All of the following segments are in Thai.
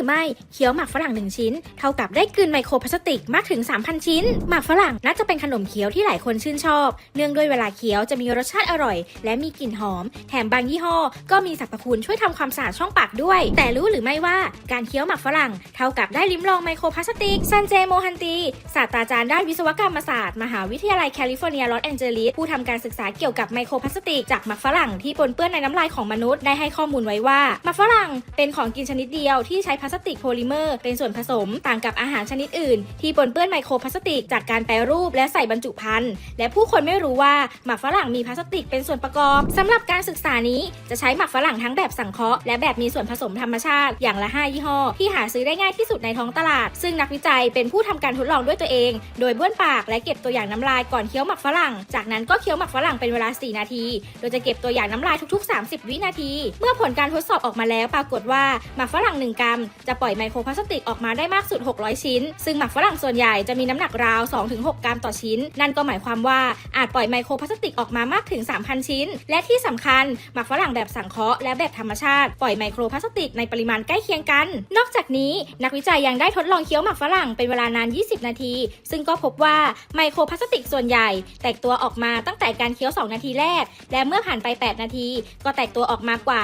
รือไม่เคี้ยวหมากฝรั่งหนึ่งชิ้น เท่ากับได้กลืนไมโครพลาสติกมากถึง 3,000 ชิ้น หมากฝรั่งน่าจะเป็นขนมเคี้ยวที่หลายคนชื่นชอบ เนื่องด้วยเวลาเคี้ยวจะมีรสชาติอร่อย และมีกลิ่นหอม แถมบางยี่ห้อ ก็มีสรรพคุณช่วยทำความสะอาดช่องปากด้วย แต่รู้หรือไม่ว่าการเคี้ยวหมากฝรั่ง เท่ากับได้ลิ้มลองไมโครพลาสติกซันเจโมฮันตีศาสตราจารย์ด้านวิศวกรรมศาสตร์มหาวิทยาลัยแคลิฟอร์เนียลอสแอนเจลิสผู้ทำการศึกษาเกี่ยวกับไมโครพลาสติกจากหมากฝรั่งที่ปนเปื้อนในน้ำลายของมนุษย์ได้ให้ข้อมูลไว้ว่าหมากฝรั่งเป็นของกินชนิดเดียวที่ใช้พลาสติกโพลิเมอร์เป็นส่วนผสมต่างกับอาหารชนิดอื่น ที่ปนเปื้อนไมโครพลาสติก จากการแปรรูปและใส่บรรจุภัณฑ์และผู้คนไม่รู้ว่าหมากฝรั่งมีพลาสติกเป็นส่วนประกอบสำหรับการศึกษานี้จะใช้หมากฝรั่งทั้งแบบสังเคราะห์และแบบมีส่วนผสมธรรมชาติอย่างละ 5 ยี่ห้อ ที่หาซื้อได้ง่ายที่สุดในท้องตลาด ซึ่งนักวิจัยเป็นผู้ทำการทดลองด้วยตัวเอง โดยบ้วนปากและเก็บตัวอย่างน้ำลายก่อนเคี้ยวหมากฝรั่ง จากนั้นก็เคี้ยวหมากฝรั่งเป็นเวลา 4 นาที โดยจะเก็บตัวอย่างน้ำลายทุกๆ 30 วินาที เมื่อผลการทดสอบออกมาแล้วปรากฏว่าหมากฝรั่ง 1 กรัมจะปล่อยไมโครพลาสติกออกมาได้มากสุด 600 ชิ้น ซึ่งหมากฝรั่งส่วนใหญ่จะมีน้ำหนักราว 2-6 กรัมต่อชิ้น นั่นก็หมายความว่าอาจปล่อยไมโครพลาสติกออกมามากถึง 3,000 ชิ้น และที่สำคัญหมากฝรั่งแบบสังเคราะห์และแบบธรรมชาติปล่อยไมโครพลาสติกในปริมาณใกล้เคียงกัน นอกจากนี้นักวิจัยยังได้ทดลองเคี้ยวหมากฝรั่งเป็นเวลานาน 20 นาที ซึ่งก็พบว่าไมโครพลาสติกส่วนใหญ่ แตกตัวออกมาตั้งแต่การเคี้ยว 2 นาทีแรก และเมื่อผ่านไป 8 นาที ก็แตกตัวออกมากว่า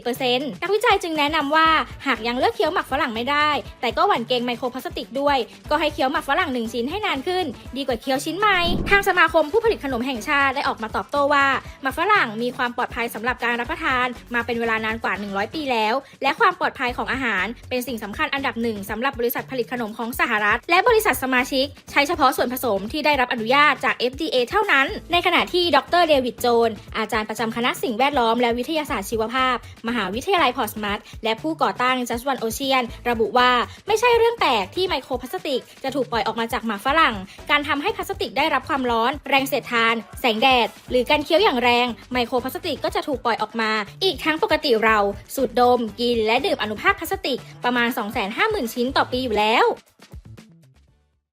94%นักวิจัยจึงแนะนำว่าหากยังเลือกเคี้ยวหมากฝรั่งไม่ได้ แต่ก็หวั่นเกรงไมโครพลาสติกด้วย ก็ให้เคี้ยวหมากฝรั่งหนึ่งชิ้นให้นานขึ้น ดีกว่าเคี้ยวชิ้นใหม่ทางสมาคมผู้ผลิตขนมแห่งชาติได้ออกมาตอบโต้ว่าหมากฝรั่งมีความปลอดภัยสำหรับการรับประทาน มาเป็นเวลานานกว่า 100 ปีแล้ว และความปลอดภัยของอาหาร เป็นสิ่งสำคัญอันดับหนึ่งสำหรับบริษัทผลิตขนมของสหรัฐ และบริษัทสมาชิก ใช้เฉพาะส่วนผสมที่ได้รับอนุญาตจาก FDA เท่านั้น ในขณะที่ดรเดวิดโจน อาจารย์ประจำคณะสิ่งแวดล้อมและวิทยาศาสตร์ชีวภาพ มหาวิทยาลัยพอร์สมัตและผู้ก่อตั้ง Just One Ocean ระบุว่าไม่ใช่เรื่องแปลกที่ไมโครพลาสติก จะถูกปล่อยออกมาจากหมากฝรั่ง การทำให้พลาสติกได้รับความร้อน แรงเสียดทาน แสงแดด หรือการเคี้ยวอย่างแรง ไมโครพลาสติกก็จะถูกปล่อยออกมา อีกทั้งปกติเรา สูดดม กิน และดื่มอนุภาคพลาสติกประมาณ 250,000 ชิ้นต่อปีอยู่แล้ว